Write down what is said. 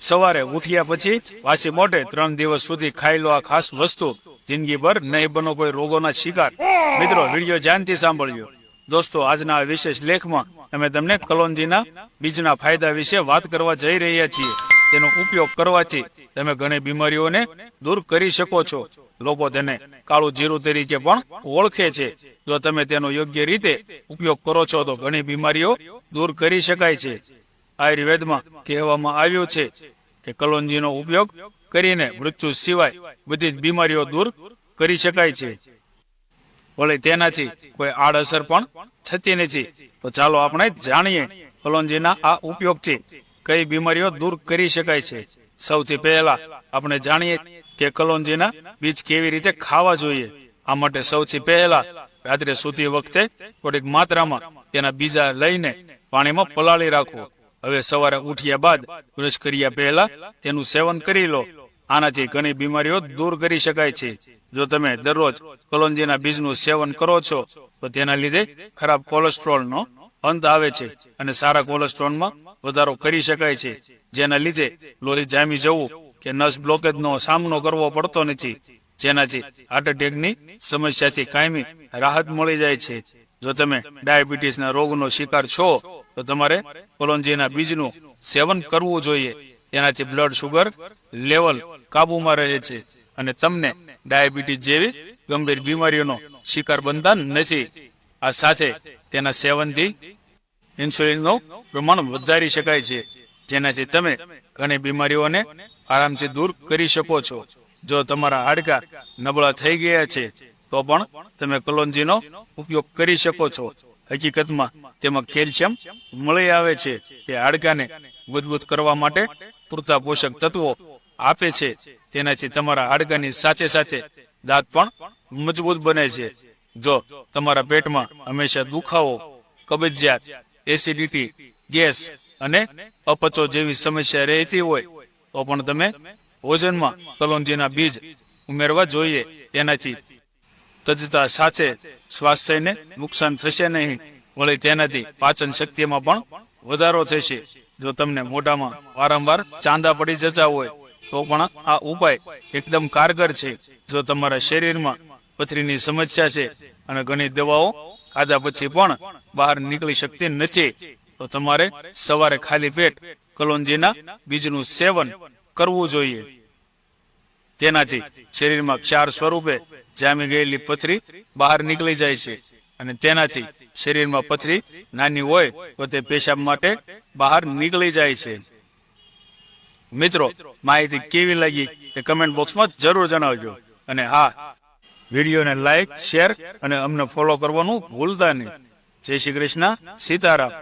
સવારે ઉઠ્યા પછી વાસી મોઢે ત્રણ દિવસ સુધી ખાઈ લો આ ખાસ વસ્તુ જિંદગીભર નહીં બનો કોઈ રોગોના શિકાર. મિત્રો, વીડિયો ધ્યાનથી સાંભળજો. દોસ્તો, આજના વિશેષ લેખમાં અમે તમને કલોંજીના બીજના ફાયદા વિશે વાત કરવા જઈ રહ્યા છીએ. તેનો ઉપયોગ કરવાથી તમે ઘણી બીમારીઓને દૂર કરી શકો છો. લોકો તેને કાળું જીરું તરીકે પણ ઓળખે છે. જો તમે તેનો યોગ્ય રીતે ઉપયોગ કરો છો તો ઘણી બીમારીઓ દૂર કરી શકાય છે. આયુર્વેદમાં કહેવામાં આવ્યું છે કે કલોંજીનો ઉપયોગ કરીને મૃત્યુ સિવાય બધી જ બીમારીઓ દૂર કરી શકાય છે. વળી તેનાથી કોઈ આડઅસર પણ થતી નથી. તો ચાલો આપણે જાણીએ કલોંજીના આ ઉપયોગથી કઈ બીમારીઓ દૂર કરી શકાય છે. સૌથી પહેલા આપણે જાણીએ કે કલોંજીના બીજ કેવી રીતે ખાવા જોઈએ. આ માટે સૌથી પહેલા રાત્રે સૂતી વખતે થોડીક માત્રામાં તેના બીજા લઈને પાણીમાં પલાળી રાખવો. હવે સવારે ઉઠ્યા બાદ બ્રશ કર્યા પહેલા તેનું સેવન કરી લો. આનાથી ઘણી બીમારીઓ દૂર કરી શકાય છે. જો તમે દરરોજ કલોંજીના બીજનું સેવન કરો છો, તો તેના લીધે ખરાબ કોલેસ્ટ્રોલનો અંત આવે છે અને સારા કોલેસ્ટ્રોલમાં વધારો કરી શકાય છે. જેના લીધે લોહી જામી જવું કે નસ બ્લોકેજનો સામનો કરવો પડતો નથી. જેનાથી હાર્ટ એટેકની સમસ્યાથી કાયમી રાહત મળી જાય છે. જો તમે ડાયાબિટીસના રોગનો શિકાર છો, તો તમારે કોલોંજીના બીજનું સેવન કરવું જોઈએ. એનાથી બ્લડ શુગર લેવલ કાબુમાં રહે છે અને તમને ડાયાબિટીસ જેવી ગંભીર બીમારીઓનો શિકાર બનતા નથી. આ સાથે તેના સેવનથી ઇન્સ્યુલિનનું પ્રમાણ વધારી શકાય છે. જેનાથી તમે ઘણી બીમારીઓને આરામથી દૂર કરી શકો છો. જો તમારા હાડકા નબળા થઈ ગયા છે તો પણ તમે કલોંજીનો ઉપયોગ કરી શકો છો. હકીકતમાં તેમાં કેલ્શિયમ મળી આવે છે. તે હાડકાને મજબૂત કરવા માટે પૂરતા પોષક તત્વો આપે છે. તેનાથી તમારા હાડકાની સાથે સાથે દાંત પણ મજબૂત બને છે. જો તમારા પેટમાં હંમેશા દુખાવો, કબજિયાત, એસિડિટી, ગેસ અને અપચો જેવી સમસ્યા રહેતી હોય, તો પણ તમે ભોજનમાં કલોંજીના બીજ ઉમેરવા જોઈએ. તેનાથી તજતા સાથે સ્વાસ્થ્યને નુકસાન થશે નહીં. વળી તેનાથી પાચન શક્તિમાં પણ વધારો થશે. જો તમને મોઢામાં વારંવાર ચાંદા પડી જતા હોય, તો પણ આ ઉપાય એકદમ કારગર છે. જો તમારા શરીરમાં પથરીની સમસ્યા છે અને ઘણી દવાઓ ખાધા પછી પણ બહાર નીકળી શકતી નથી, તો તમારે સવારે ખાલી પેટ કલોંજીના બીજનું સેવન કરવું જોઈએ. તેનાથી શરીરમાં ક્ષાર સ્વરૂપે જામી ગયેલી પથરી બહાર નીકળી જાય છે અને તેનાથી શરીરમાં પથરી નાની હોય તો તે પેશાબ માટે બહાર નીકળી જાય છે. મિત્રો, માહિતી કેવી લાગી એ કમેન્ટ બોક્સમાં જરૂર જણાવજો. અને હા, વિડીયોને લાઈક શેર અને અમને ફોલો કરવાનું ભૂલતા નહીં. જય શ્રી કૃષ્ણ, સીતારામ.